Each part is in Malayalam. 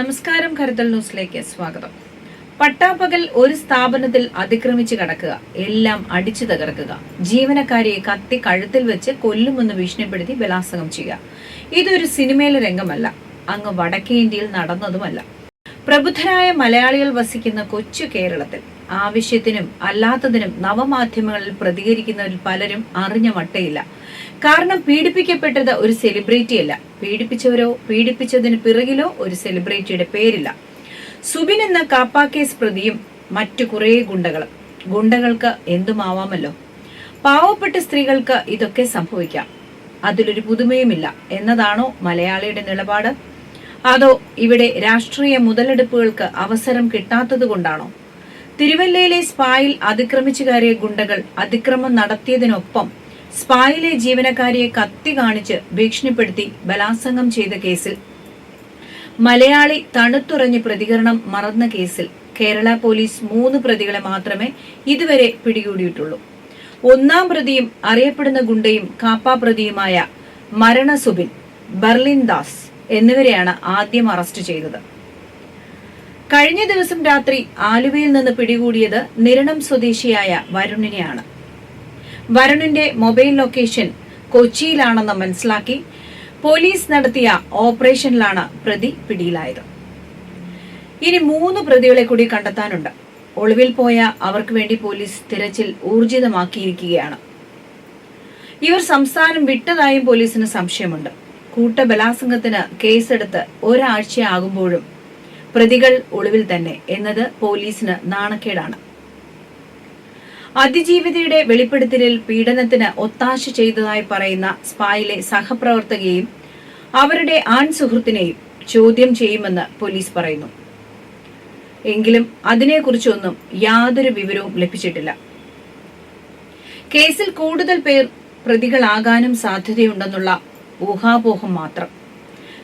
നമസ്കാരം കരുതൽ ന്യൂസിലേക്ക് സ്വാഗതം. പട്ടാപ്പകൽ ഒരു സ്ഥാപനത്തിൽ അതിക്രമിച്ചു കടക്കുക എല്ലാം അടിച്ചു തകർക്കുക ജീവനക്കാരിയെ കത്തി കഴുത്തിൽ വെച്ച് കൊല്ലുമെന്ന് ഭീഷണിപ്പെടുത്തി ബലാത്സംഗം ചെയ്യുക. ഇതൊരു സിനിമയിലെ രംഗമല്ല അങ്ങ് വടക്കേ ഇന്ത്യയിൽ നടന്നതുമല്ല. പ്രബുദ്ധരായ മലയാളികൾ വസിക്കുന്ന കൊച്ചു കേരളത്തിൽ ആവശ്യത്തിനും അല്ലാത്തതിനും നവമാധ്യമങ്ങളിൽ പ്രതികരിക്കുന്നവരിൽ പലരും അറിഞ്ഞ മട്ടയില്ല. കാരണം പീഡിപ്പിക്കപ്പെട്ടത് ഒരു സെലിബ്രിറ്റിയല്ല പീഡിപ്പിച്ചവരോ പീഡിപ്പിച്ചതിന് പിറകിലോ ഒരു സെലിബ്രിറ്റിയുടെ പേരില്ല. സുബിൻ എന്ന കാപ്പ കേസ് പ്രതിയും മറ്റു കുറേ ഗുണ്ടകളും. ഗുണ്ടകൾക്ക് എന്തുമാവാമല്ലോ? പാവപ്പെട്ട സ്ത്രീകൾക്ക് ഇതൊക്കെ സംഭവിക്കാം. അതിലൊരു പുതുമയുമില്ല. എന്നതാണോ മലയാളിയുടെ നിലപാട്? അതോ ഇവിടെ രാഷ്ട്രീയ മുതലെടുപ്പുകൾക്ക് അവസരം കിട്ടാത്തത് കൊണ്ടാണോ? തിരുവല്ലയിലെ സ്പായിൽ അതിക്രമിച്ചു കയറിയ ഗുണ്ടകൾ അതിക്രമം നടത്തിയതിനൊപ്പം സ്പായിലെ ജീവനക്കാരിയെ കത്തി കാണിച്ച് ഭീഷണിപ്പെടുത്തി ബലാത്സംഗം ചെയ്ത കേസിൽ. മലയാളി തണുത്തുറഞ്ഞ് പ്രതികരണം മറന്ന കേസിൽ. കേരള പോലീസ് മൂന്ന് പ്രതികളെ മാത്രമേ ഇതുവരെ പിടികൂടിയിട്ടുള്ളൂ. ഒന്നാം പ്രതിയും അറിയപ്പെടുന്ന ഗുണ്ടയും കാപ്പ പ്രതിയുമായ മരണസുബിൻ ബർലിൻ ദാസ് എന്നിവരെയാണ് ആദ്യം അറസ്റ്റ് ചെയ്തത്. കഴിഞ്ഞ ദിവസം രാത്രി ആലുവയിൽ നിന്ന് പിടികൂടിയത് നിരണം സ്വദേശിയായ വരുണിനെയാണ്. വരുണിന്റെ മൊബൈൽ ലൊക്കേഷൻ കൊച്ചിയിലാണെന്ന് മനസ്സിലാക്കി പോലീസ് നടത്തിയ ഓപ്പറേഷനിലാണ് പ്രതി പിടിയിലായത്. ഇനി മൂന്ന് പ്രതികളെ കൂടി കണ്ടെത്താനുണ്ട്. ഒളിവിൽ പോയ അവർക്ക് വേണ്ടി പോലീസ് തിരച്ചിൽ ഊർജിതമാക്കിയിരിക്കുകയാണ്. ഇവർ സംസ്ഥാനം വിട്ടതായും പോലീസിന് സംശയമുണ്ട്. കൂട്ടബലാസംഗത്തിന് കേസെടുത്ത് ഒരാഴ്ചയാകുമ്പോഴും പ്രതികൾ ഒളിവിൽ തന്നെ എന്നത് പോലീസിന് നാണക്കേടാണ്. അതിജീവിതയുടെ വെളിപ്പെടുത്തലിൽ പീഡനത്തിന് ഒത്താശ ചെയ്തതായി പറയുന്ന സ്പായിലെ സഹപ്രവർത്തകയെയും അവരുടെ ആൺ സുഹൃത്തിനെയും ചോദ്യം ചെയ്യുമെന്ന് പോലീസ് പറയുന്നു. എങ്കിലും അതിനെക്കുറിച്ചൊന്നും യാതൊരു വിവരവും ലഭിച്ചിട്ടില്ല. കേസിൽ കൂടുതൽ പേർ പ്രതികളാകാനും സാധ്യതയുണ്ടെന്നുള്ള ഊഹാപോഹം മാത്രം.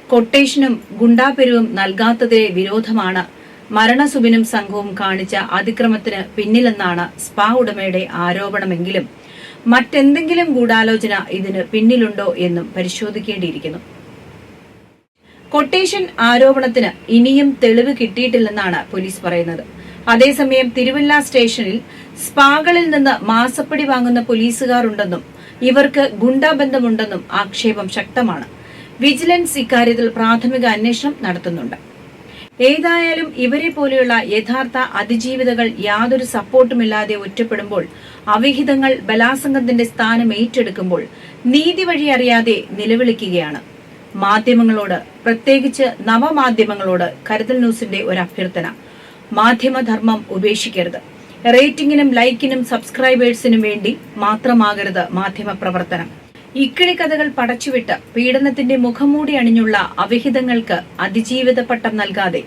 കൊട്ടേഷനും ഗുണ്ടാപെരുവും നൽകാത്തതിലെ വിരോധമാണ് മരണസുബിനും സംഘവും കാണിച്ച അതിക്രമത്തിന് പിന്നിലെന്നാണ് സ്പാ ഉടമയുടെ ആരോപണമെങ്കിലും. മറ്റെന്തെങ്കിലും ഗൂഢാലോചന ഇതിന് പിന്നിലുണ്ടോ എന്നും പരിശോധിക്കേണ്ടിയിരിക്കുന്നു. കൊട്ടേഷൻ ആരോപണത്തിന് ഇനിയും തെളിവ് കിട്ടിയിട്ടില്ലെന്നാണ് പോലീസ് പറയുന്നത്. അതേസമയം തിരുവല്ല സ്റ്റേഷനിൽ സ്പാകളിൽ നിന്ന് മാസപ്പടി വാങ്ങുന്ന പോലീസുകാരുണ്ടെന്നും ഇവർക്ക് ഗുണ്ടാബന്ധമുണ്ടെന്നും ആക്ഷേപം ശക്തമാണ്. വിജിലൻസ് ഇക്കാര്യത്തിൽ പ്രാഥമിക അന്വേഷണം നടത്തുന്നുണ്ട്. ഏതായാലും ഇവരെ പോലെയുള്ള യഥാർത്ഥ അതിജീവിതകൾ യാതൊരു സപ്പോർട്ടുമില്ലാതെ ഒറ്റപ്പെടുമ്പോൾ അവിഹിതങ്ങൾ ബലാസംഗത്തിന്റെ സ്ഥാനം ഏറ്റെടുക്കുമ്പോൾ നീതി വഴി അറിയാതെ നിലവിളിക്കുകയാണ്. മാധ്യമങ്ങളോട് പ്രത്യേകിച്ച് നവമാധ്യമങ്ങളോട് കരുതൽ ന്യൂസിന്റെ ഒരു അഭ്യർത്ഥന. മാധ്യമധർമ്മം ഉപേക്ഷിക്കരുത്. റേറ്റിംഗിനും ലൈക്കിനും സബ്സ്ക്രൈബേഴ്സിനും വേണ്ടി മാത്രമാകരുത് മാധ്യമ പ്രവർത്തനം ഇക്കിളി കഥകൾ പടച്ചുവിട്ട് പീഡനത്തിന്റെ മുഖംമൂടി അണിഞ്ഞുള്ള അവിഹിതങ്ങൾക്ക് അതിജീവിത പട്ടം നൽകാതെ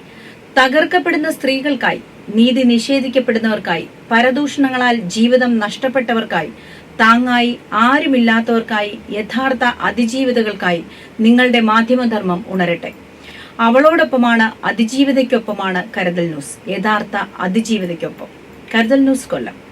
തകർക്കപ്പെടുന്ന സ്ത്രീകൾക്കായി നീതി നിഷേധിക്കപ്പെടുന്നവർക്കായി പരദൂഷണങ്ങളാൽ ജീവിതം നഷ്ടപ്പെട്ടവർക്കായി താങ്ങായി ആരുമില്ലാത്തവർക്കായി യഥാർത്ഥ അതിജീവിതകൾക്കായി നിങ്ങളുടെ മാധ്യമധർമ്മം ഉണരട്ടെ. അവളോടൊപ്പമാണ് അതിജീവിതയ്ക്കൊപ്പമാണ് കരുതൽ ന്യൂസ്. യഥാർത്ഥ അതിജീവിതയ്ക്കൊപ്പം. കരുതൽ ന്യൂസ് കൊല്ലം.